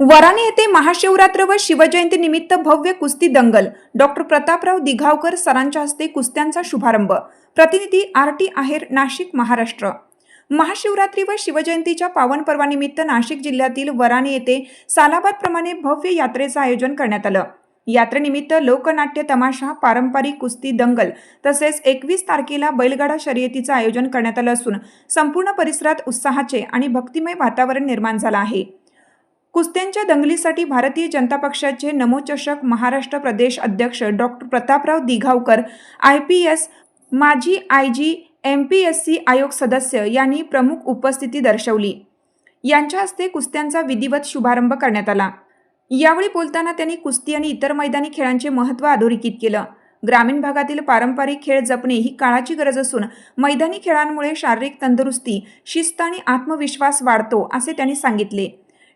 वराणे येथे महाशिवरात्र व शिवजयंती निमित्त भव्य कुस्ती दंगल. डॉक्टर प्रतापराव दिघावकर सरांच्या हस्ते कुस्त्यांचा शुभारंभ. प्रतिनिधी आर टी आहेर नाशिक महाराष्ट्र. महाशिवरात्री व शिवजयंतीच्या पावन पर्वानिमित्त नाशिक जिल्ह्यातील वराणे येथे सालाबादप्रमाणे भव्य यात्रेचं आयोजन करण्यात आलं. यात्रेनिमित्त लोकनाट्य तमाशा पारंपरिक कुस्ती दंगल तसेच एकवीस तारखेला बैलगाडा शर्यतीचं आयोजन करण्यात आलं असून संपूर्ण परिसरात उत्साहाचे आणि भक्तिमय वातावरण निर्माण झालं आहे. कुस्त्यांच्या दंगलीसाठी भारतीय जनता पक्षाचे नमोचषक महाराष्ट्र प्रदेश अध्यक्ष doctor Prataprao Dighavkar I P S माजी I G M P S C आयोग सदस्य यांनी प्रमुख उपस्थिती दर्शवली. यांच्या हस्ते कुस्त्यांचा विधिवत शुभारंभ करण्यात आला. यावेळी बोलताना त्यांनी कुस्ती आणि इतर मैदानी खेळांचे महत्त्व अधोरेखित केलं. ग्रामीण भागातील पारंपरिक खेळ जपणे ही काळाची गरज असून मैदानी खेळांमुळे शारीरिक तंदुरुस्ती शिस्त आणि आत्मविश्वास वाढतो असे त्यांनी सांगितले.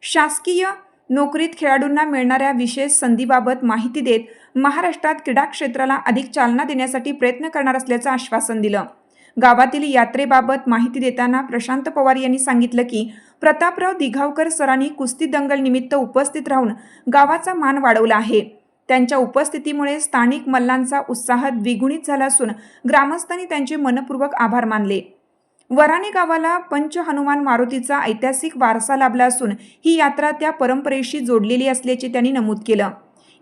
शासकीय नोकरीत खेळाडूंना मिळणाऱ्या विशेष संधीबाबत माहिती देत महाराष्ट्रात क्रीडा क्षेत्राला अधिक चालना देण्यासाठी प्रयत्न करणार असल्याचं आश्वासन दिलं. गावातील यात्रेबाबत माहिती देताना प्रशांत पवार यांनी सांगितलं की प्रतापराव दिघावकर सरांनी कुस्ती दंगल निमित्त उपस्थित राहून गावाचा मान वाढवला आहे. त्यांच्या उपस्थितीमुळे स्थानिक मल्लांचा उत्साह द्विगुणित झाला असून ग्रामस्थांनी त्यांचे मनपूर्वक आभार मानले. वराने गावाला पंच हनुमान मारुतीचा ऐतिहासिक वारसा लाभला असून ही यात्रा त्या परंपरेशी जोडलेली असल्याचे त्यांनी नमूद केलं.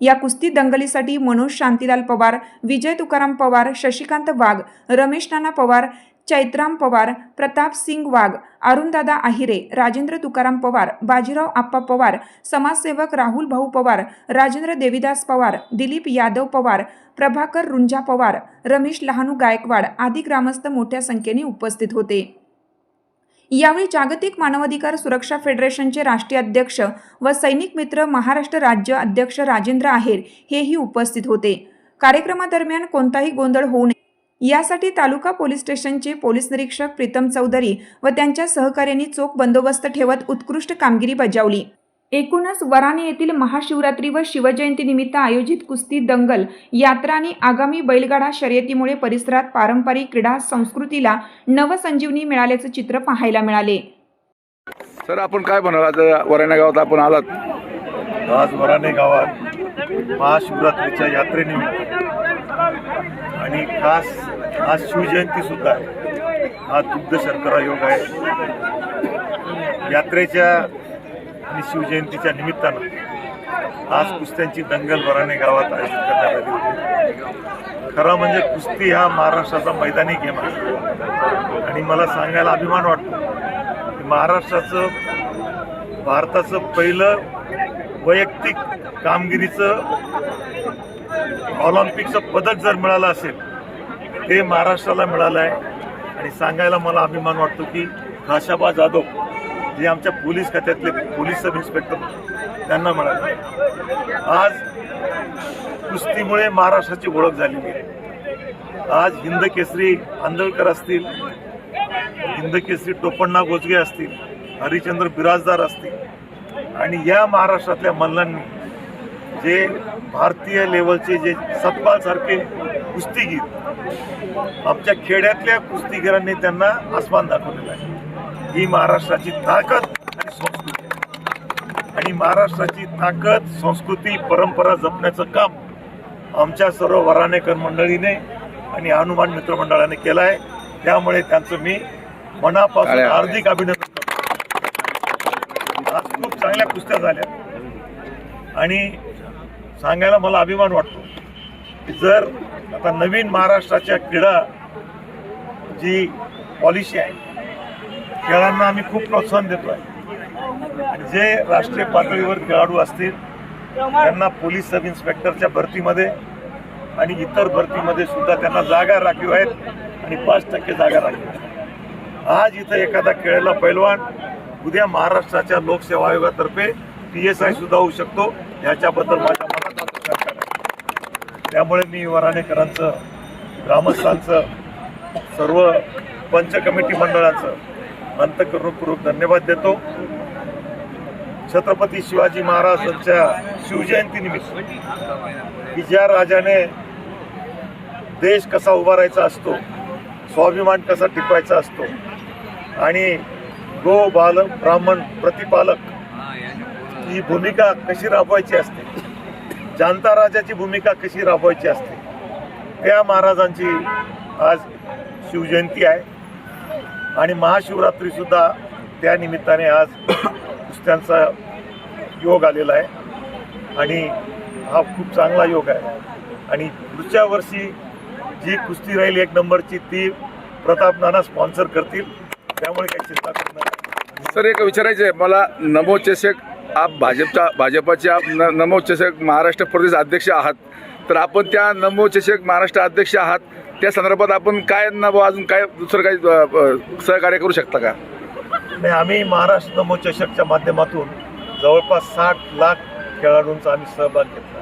या कुस्ती दंगलीसाठी मनोज शांतीलाल पवार विजय तुकाराम पवार शशिकांत वाघ रमेश नाना पवार चैत्राम पवार प्रताप सिंग वाघ अरुणदादा आहिरे राजेंद्र तुकाराम पवार बाजीराव आप्पा पवार समाजसेवक राहुल भाऊ पवार राजेंद्र देविदास पवार दिलीप यादव पवार प्रभाकर रुंजा पवार रमेश लहानू गायकवाड आदी ग्रामस्थ मोठ्या संख्येने उपस्थित होते. यावेळी जागतिक मानवाधिकार सुरक्षा फेडरेशनचे राष्ट्रीय अध्यक्ष व सैनिक मित्र महाराष्ट्र राज्य अध्यक्ष राजेंद्र आहेर हेही उपस्थित होते. कार्यक्रमादरम्यान कोणताही गोंधळ होऊ नये. यासाठी तालुका पोलीस स्टेशनचे पोलीस निरीक्षक प्रीतम चौधरी व त्यांच्या सहकार्यांनी चोख बंदोबस्त ठेवत उत्कृष्ट कामगिरी बजावली. एकूणच वराणे येथील महाशिवरात्री व शिवजयंती निमित्त आयोजित कुस्ती दंगल यात्रा आणि आगामी बैलगाडा शर्यतीमुळे परिसरात पारंपरिक क्रीडा संस्कृतीला नवसंजीवनी मिळाल्याचं चित्र पाहायला मिळाले. सर आपण काय म्हणाल? आज वराणा गावात आपण आलात. आज वराणे गावात महाशिवरात्रीच्या यात्रेनिमित्त आणि खास आज शिवजयंती सुद्धा आहे हा दुग्ध शर्करा योग आहे. यात्रेच्या आणि शिवजयंतीच्या निमित्तानं आज कुस्त्यांची दंगल वराणे गावात आयोजित करण्यात आली होती. खरं म्हणजे कुस्ती हा महाराष्ट्राचा मैदानी गेम आहे. आणि मला सांगायला अभिमान वाटतो की महाराष्ट्राचं भारताचं पहिलं वैयक्तिक कामगिरीचं ऑलिम्पिकचं पदक जर मिळालं असेल ते महाराष्ट्राला मिळालं आहे. आणि सांगायला मला अभिमान वाटतो की खाशाबा जाधव जे आमच्या पोलीस खात्यातले पोलीस सब इन्स्पेक्टर त्यांना मिळाले आज कुस्तीमुळे महाराष्ट्राची ओळख झालेली आहे. आज हिंद केसरी आंदळकर असतील हिंद केसरी टोपण्णा गोजगे असतील हरिचंद्र बिराजदार असतील आणि या महाराष्ट्रातल्या मल्लांनी जे भारतीय लेवलचे जे सतपाल सारखे कुस्तीगीर आमच्या खेड्यातल्या कुस्तीगीरांनी त्यांना आसमान दाखवलेला आहे. ही महाराष्ट्राची ताकद आणि संस्कृती आहे. आणि महाराष्ट्राची ताकद संस्कृती परंपरा जपण्याचं काम आमच्या सर्व वराणेकर मंडळीने आणि हनुमान मित्र मंडळाने केलं आहे त्यामुळे त्यांचं मी मनापासून. हार्दिक अभिनंदन करतो आज खूप चांगल्या कुस्त्या झाल्या आणि सांगायला मला अभिमान वाटतो की जर आता नवीन महाराष्ट्राच्या क्रीडा जी पॉलिसी आहे खेळांना आम्ही खूप प्रोत्साहन देतो आहे जे राष्ट्रीय पातळीवर खेळाडू असतील त्यांना पोलीस सब इन्स्पेक्टरच्या भरतीमध्ये आणि इतर भरतीमध्ये सुद्धा त्यांना जागा राखीव आहेत आणि पाच टक्के जागा राखीव आहेत. आज इथं एखादा खेळायला पैलवान उद्या महाराष्ट्राच्या लोकसेवा आयोगातर्फे पी एस आय सुद्धा होऊ शकतो. याच्याबद्दल माझ्या मनात त्यामुळे मी वराणेकरांचं ग्रामस्थांचं सर्व पंच कमिटी मंडळाचं अंतकरणपूर्वक धन्यवाद देतो. छत्रपती शिवाजी महाराजांच्या शिवजयंतीनिमित्त. की ज्या राजाने देश कसा उभारायचा असतो स्वाभिमान कसा टिकवायचा असतो आणि गो बाल ब्राह्मण प्रतिपालक ही भूमिका कशी राबवायची असते जाणता राजाची भूमिका कशी राबवायची असते त्या महाराजांची आज शिवजयंती आहे. आणि महाशिवरात्री सुद्धा त्या निमित्ताने आज कुस्त्यांचा योग आलेला आहे. आणि हा खूप चांगला योग आहे. आणि पुढच्या वर्षी जी कुस्ती राहील एक नंबरची ती प्रताप नाना स्पॉन्सर करतील. त्यामुळे काही चिंता करू नका. सर एक विचारायचं आहे मला नमो चषक आप भाजपच्या भाजपाचे आप न नमो चषक महाराष्ट्र प्रदेश अध्यक्ष आहात. तर आपण त्या नमो चषक महाराष्ट्र अध्यक्ष आहात. त्या संदर्भात आपण काय नवं अजून काय दुसरं काही सहकार्य करू शकता का? नाही आम्ही महाराष्ट्र नमो चषकच्या माध्यमातून जवळपास साठ लाख खेळाडूंचा आम्ही सहभाग घेतला.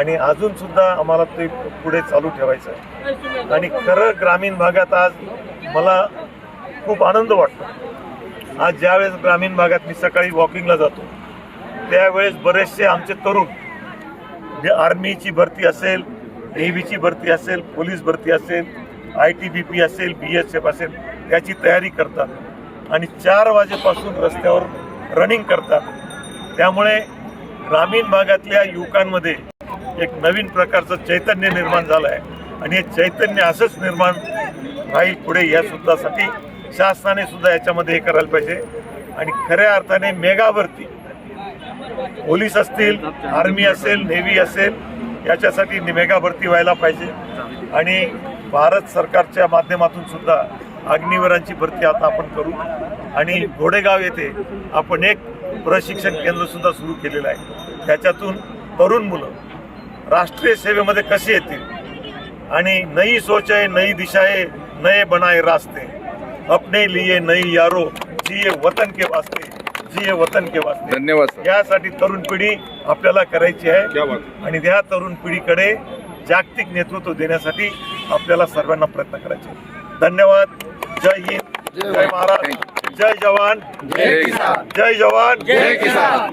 आणि अजून सुद्धा आम्हाला ते पुढे चालू ठेवायचं आहे आणि खरं ग्रामीण भागात आज मला खूप आनंद वाटतो. आज ज्यावेळेस ग्रामीण भागात मी सकाळी वॉकिंगला जातो त्यावेळेस बरेचसे आमचे तरुण जे आर्मीची भरती असेल नेव्हीची भरती असेल पोलीस भरती असेल आय टी बी पी असेल बी एस एफ असेल त्याची तयारी करतात. आणि चार वाजेपासून रस्त्यावर रनिंग करतात. त्यामुळे ग्रामीण भागातल्या युवकांमध्ये एक नवीन प्रकारचं चैतन्य निर्माण झालं आहे आणि हे चैतन्य असंच निर्माण राहील पुढे या सुद्धासाठी शासनाने सुद्धा याच्यामध्ये हे करायला पाहिजे. आणि खऱ्या अर्थाने मेगावरती पोलीस असतील आर्मी असेल नेव्ही असेल याच्यासाठी मेगा भरती व्हायला पाहिजे. आणि भारत सरकारच्या माध्यमातून सुद्धा अग्निवीरांची भरती आता आपण करू. आणि घोडेगाव येथे आपण एक प्रशिक्षण केंद्र सुद्धा सुरू केलेलं आहे. त्याच्यातून तरुण मुलं राष्ट्रीय सेवेमध्ये कसे येतील? आणि नई सोच आहे नई दिशा आहे नये बनाए रास्ते. अपने लिए नई यारो जिये वतन के वास्ते. जिये वतन के वास्ते धन्यवाद सर. यासाठी तरुण पिढी आपल्याला करायची आहे. क्या बात आणि त्या तरुण पिढीकडे जागतिक नेतृत्व देण्यासाठी आपल्याला सर्वांना प्रयत्न करायचे. धन्यवाद. जय हिंद. जय महाराष्ट्र. जय जवान. जय किसान. जय जवान. जय किसान.